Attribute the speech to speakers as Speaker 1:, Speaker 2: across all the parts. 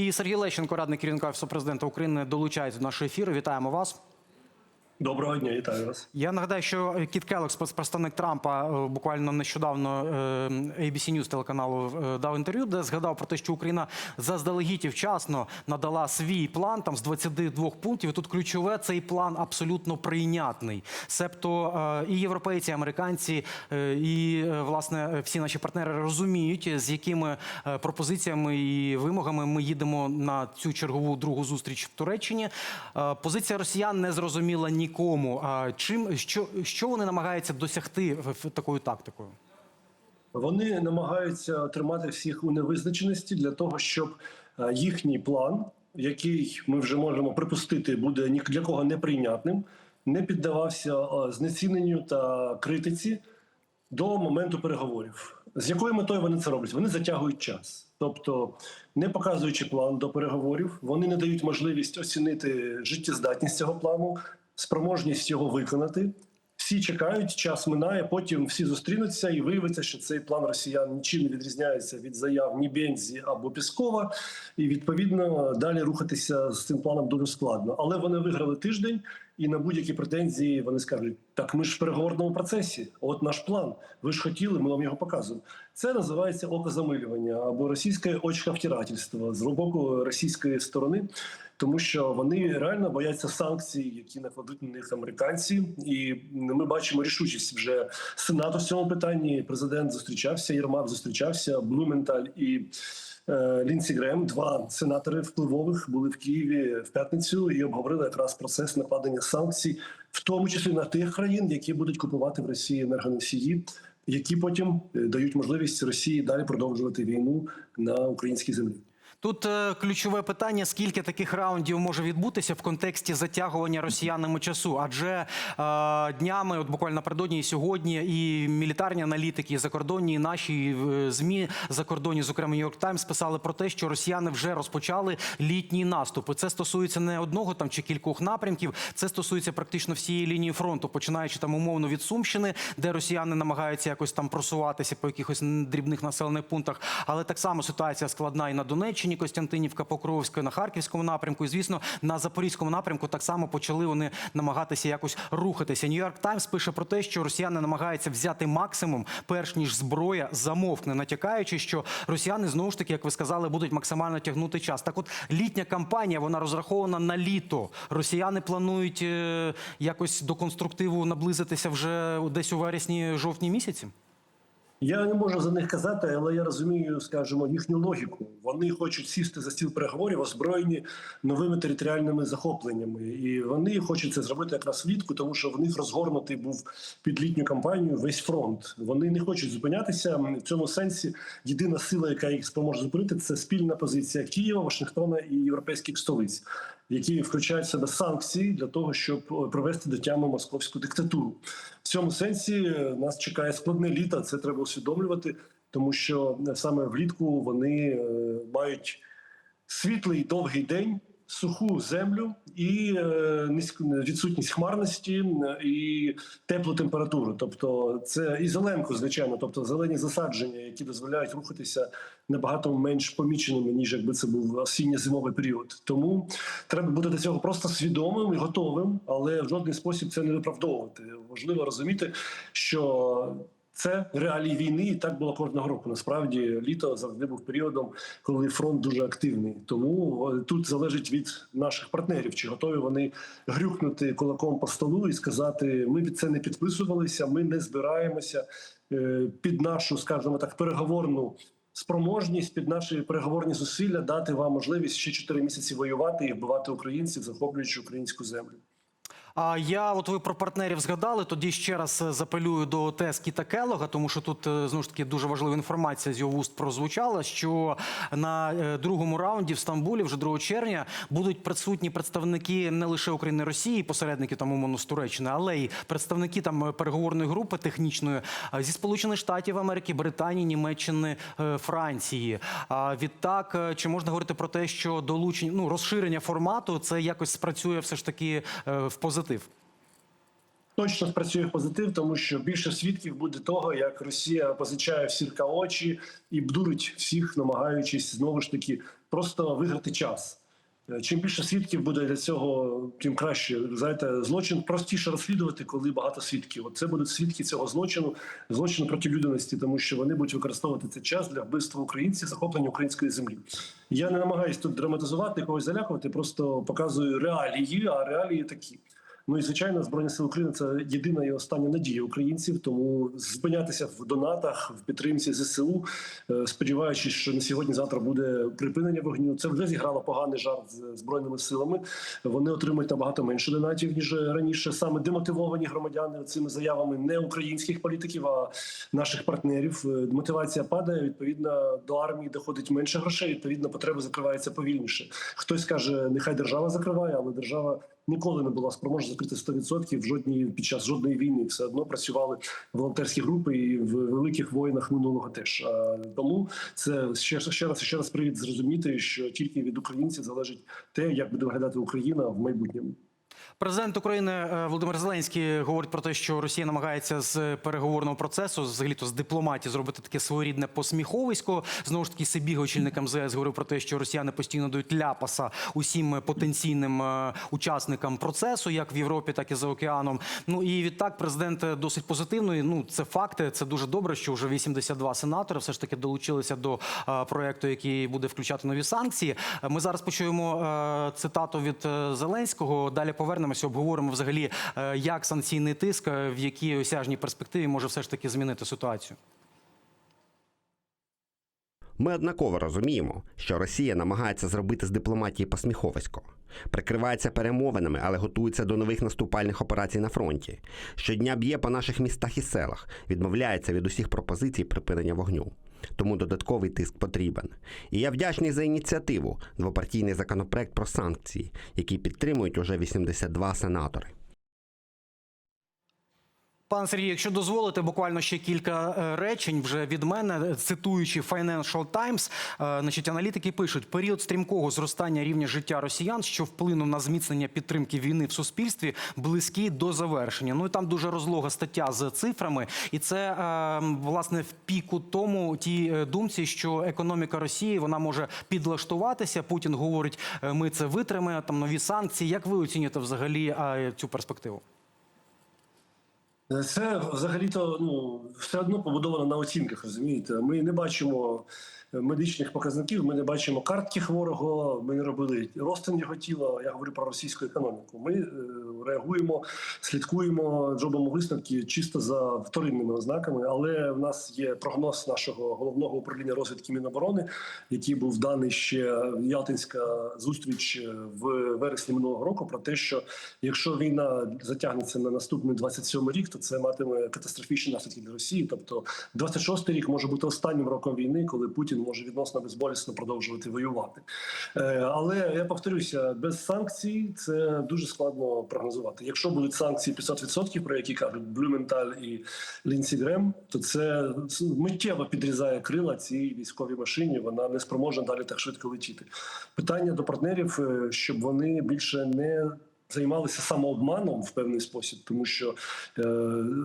Speaker 1: І Сергій Лещенко, радник керівника Офісу президента України, долучається до нашого ефіру. Вітаємо вас.
Speaker 2: Доброго дня, вітаю вас.
Speaker 1: Я нагадаю, що Кіт Келлог, спецпредставник Трампа, е, буквально нещодавно е, ABC News телеканалу е, дав інтерв'ю, де згадав про те, що Україна заздалегідь вчасно надала свій план там з 22 пунктів. І тут ключове цей план абсолютно прийнятний. Себто і європейці, і американці, і власне всі наші партнери розуміють, з якими пропозиціями і вимогами ми їдемо на цю чергову другу зустріч в Туреччині. Позиція росіян не зрозуміла нікому. А чим що, що вони намагаються досягти такою тактикою?
Speaker 2: Вони намагаються тримати всіх у невизначеності для того, щоб е, їхній план, який ми вже можемо припустити, буде ні для кого неприйнятним, не піддавався е, знеціненню та критиці до моменту переговорів. З якою метою вони це роблять? Вони затягують час. Тобто, не показуючи план до переговорів, вони не дають можливість оцінити життєздатність цього плану, спроможність його виконати. Всі чекають, час минає. Потім всі зустрінуться, і виявиться, що цей план росіян нічим не відрізняється від заяв ні Бензі або Піскова. І відповідно далі рухатися з цим планом дуже складно. Але вони виграли тиждень, і на будь-які претензії вони скажуть: так ми ж в переговорному процесі. От наш план. Ви ж хотіли, ми вам його показуємо. Це називається окозамилювання або російське очковтирательство з боку російської сторони тому що вони реально бояться санкцій, які накладуть на них американці, і ми бачимо рішучість вже сенату в цьому питанні. Президент зустрічався, Єрмак зустрічався, Блументаль і. Е, Лінсі Грем, два сенатори впливових, були в Києві в п'ятницю і обговорили якраз процес накладення санкцій, в тому числі на тих країн, які будуть купувати в Росії енергоносії, які потім е, дають можливість Росії далі продовжувати війну на українській землі.
Speaker 1: Тут е, ключове питання: скільки таких раундів може відбутися в контексті затягування росіянами часу? Адже е, днями, от буквально напередодні і сьогодні, і мілітарні аналітики, і закордонні, і наші е, змі закордонні, зокрема Нью-Йорк Таймс, писали про те, що росіяни вже розпочали літній наступ. І Це стосується не одного там чи кількох напрямків. Це стосується практично всієї лінії фронту, починаючи там умовно від Сумщини, де росіяни намагаються якось там просуватися по якихось дрібних населених пунктах. Але так само ситуація складна і на Донеччині, Костянтинівка, Покровська, на Харківському напрямку. І звісно, на Запорізькому напрямку так само почали вони намагатися якось рухатися. Нью-Йорк Таймс пише про те, що росіяни намагаються взяти максимум, перш ніж зброя замовкне, натякаючи, що росіяни знову ж таки, як ви сказали, будуть максимально тягнути час. Так, от літня кампанія вона розрахована на літо. Росіяни планують е, якось до конструктиву наблизитися вже десь у вересні, жовтні місяці.
Speaker 2: Я не можу за них казати, але я розумію, скажімо, їхню логіку. Вони хочуть сісти за стіл переговорів, озброєні новими територіальними захопленнями, і вони хочуть це зробити якраз влітку, тому що в них розгорнутий був під літню кампанію весь фронт. Вони не хочуть зупинятися в цьому сенсі. Єдина сила, яка їх споможе зупинити, це спільна позиція Києва, Вашингтона і європейських столиць, які включають в себе санкції для того, щоб привести до тями московську диктатуру. Цьому сенсі нас чекає складне літо. Це треба усвідомлювати, тому що саме влітку вони е, мають світлий довгий день, суху землю і е, відсутність хмарності і теплу температуру. Тобто, це і зеленку, звичайно, тобто зелені засадження, які дозволяють рухатися набагато менш поміченими, ніж якби це був осінньо-зимовий період. Тому треба бути до цього просто свідомим і готовим, але в жодний спосіб це не виправдовувати. Важливо розуміти, що це реалії війни, і так було кожного року. Насправді літо завжди був періодом, коли фронт дуже активний. Тому тут залежить від наших партнерів, чи готові вони грюкнути кулаком по столу і сказати: ми від це не підписувалися, ми не збираємося е, під нашу, скажімо так, переговорну. Спроможність під наші переговорні зусилля дати вам можливість ще 4 місяці воювати і вбивати українців, захоплюючи українську землю.
Speaker 1: А я, от ви про партнерів згадали. Тоді ще раз е, запелюю до ТЕС Кіта Келлога, тому що тут е, знову ж таки дуже важлива інформація з його вуст прозвучала. Що на е, другому раунді в Стамбулі, вже 2 червня, будуть присутні представники не лише України Росії, посередники там умовно з Туреччини, але й представники там переговорної групи технічної зі Сполучених Штатів Америки, Британії, Німеччини, Франції. А відтак, чи можна говорити про те, що долучення ну розширення формату це якось спрацює все ж таки в позитив?
Speaker 2: Точно спрацює позитив, тому що більше свідків буде того, як Росія позичає в сірка очі і бдурить всіх, намагаючись знову ж таки просто виграти час. Е, Чим більше свідків буде для цього, тим краще. Знаєте, злочин простіше розслідувати, коли багато свідків. От це будуть свідки цього злочину, злочину проти людяності, тому що вони будуть використовувати цей час для вбивства українців, захоплення української землі. Я не намагаюся тут драматизувати, когось залякувати, просто показую реалії, а реалії такі. Ну і звичайно, збройні сили України це єдина і остання надія українців. Тому зупинятися в донатах, в підтримці ЗСУ, е, сподіваючись, що на сьогодні-завтра буде припинення вогню. Це вже зіграло поганий жарт з збройними силами. Вони отримують набагато менше донатів ніж раніше. Саме демотивовані громадяни цими заявами не українських політиків, а наших партнерів. Е, Мотивація падає. Відповідно до армії доходить менше грошей. Відповідно, потреба закривається повільніше. Хтось каже, нехай держава закриває, але держава ніколи не була спроможна закрити 100% в жодній під час жодної війни. Все одно працювали волонтерські групи і в великих воїнах минулого теж. Тому це ще ще раз ще раз привід зрозуміти, що тільки від українців залежить те, як буде виглядати Україна в майбутньому.
Speaker 1: Президент України е, Володимир Зеленський говорить про те, що Росія намагається з переговорного процесу, взагалі то з дипломатії, зробити таке своєрідне посміховисько. Знову ж таки, Сибіга, очільник МЗС, говорив про те, що росіяни постійно дають ляпаса усім потенційним е, учасникам процесу, як в Європі, так і за океаном. Ну і відтак, президент досить позитивний. Ну це факти. Це дуже добре, що вже 82 сенатори все ж таки долучилися до е, проекту, який буде включати нові санкції. Е, Ми зараз почуємо е, цитату від е, Зеленського. Далі повернемося, обговоримо взагалі, е, як санкційний тиск е, в якій осяжній перспективі може все ж таки змінити ситуацію.
Speaker 3: Ми однаково розуміємо, що Росія намагається зробити з дипломатії посміховисько, прикривається перемовинами, але готується до нових наступальних операцій на фронті. Щодня б'є по наших містах і селах, відмовляється від усіх пропозицій припинення вогню. Тому додатковий тиск потрібен. І я вдячний за ініціативу двопартійний законопроект про санкції, який підтримують уже 82 сенатори.
Speaker 1: Пан Сергій, якщо дозволите, буквально ще кілька е, речень вже від мене, цитуючи Financial Times, е, значить, аналітики пишуть, період стрімкого зростання рівня життя росіян, що вплинув на зміцнення підтримки війни в суспільстві, близький до завершення. Ну і там дуже розлога стаття з цифрами, і це е, власне в піку тому тій е, думці, що економіка Росії вона може підлаштуватися. Путін говорить, ми це витримаємо, там нові санкції. Як ви оцінюєте взагалі цю перспективу?
Speaker 2: Це взагалі-то ну все одно побудовано на оцінках. Розумієте, ми не бачимо медичних показників, ми не бачимо картки хворого. Ми не робили розтин його тіла. Я говорю про російську економіку. Ми е, реагуємо, слідкуємо, робимо висновки чисто за вторинними ознаками. Але в нас є прогноз нашого головного управління розвідки Міноборони, який був даний ще Ялтинська зустріч в вересні минулого року. Про те, що якщо війна затягнеться на наступний 27 рік, то це матиме катастрофічні наслідки для Росії. Тобто, 26 рік може бути останнім роком війни, коли Путін може відносно безболісно продовжувати воювати. Е, Але я повторюся, без санкцій це дуже складно прогнозувати. Якщо будуть санкції 500%, про які кажуть Блюменталь і Лінсі Грем, то це миттєво підрізає крила цій військовій машині. Вона не спроможна далі так швидко летіти. Питання до партнерів, е, щоб вони більше не займалися самообманом в певний спосіб, тому що е,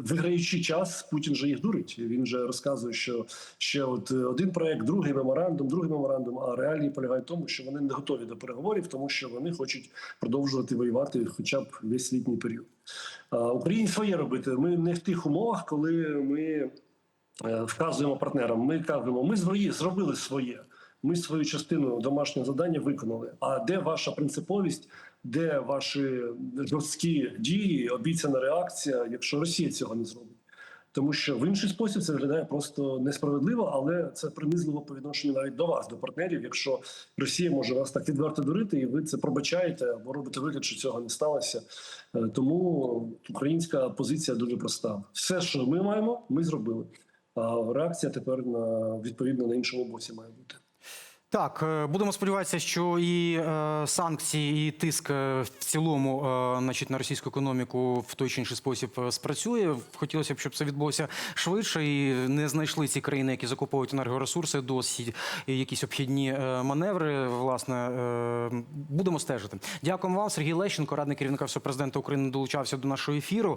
Speaker 2: виграючи час, Путін же їх дурить. Він вже розказує, що ще от е, один проект, другий меморандум, другий меморандум. А реалії полягають в тому, що вони не готові до переговорів, тому що вони хочуть продовжувати воювати, хоча б весь літній період. А Україні своє робити. Ми не в тих умовах, коли ми е, вказуємо партнерам. Ми кажемо, ми зробили своє. Ми свою частину домашнього завдання виконали. А де ваша принциповість, де ваші жорсткі дії, обіцяна реакція, якщо Росія цього не зробить? Тому що в інший спосіб це виглядає просто несправедливо, але це принизливо по відношенню навіть до вас, до партнерів. Якщо Росія може вас так відверто дурити, і ви це пробачаєте або робите вигляд, що цього не сталося. Е, Тому українська позиція дуже проста: все, що ми маємо, ми зробили. А реакція тепер на відповідно на іншому боці має бути.
Speaker 1: Так, е, будемо сподіватися, що і е, санкції, і тиск е, в цілому, значить, на російську економіку в той чи інший спосіб спрацює. Хотілося б, щоб це відбулося швидше, і не знайшли ці країни, які закуповують енергоресурси, досі якісь обхідні маневри. Власне, будемо стежити. Дякуємо вам, Сергій Лещенко, радник керівника Всього президента України, долучався до нашого ефіру.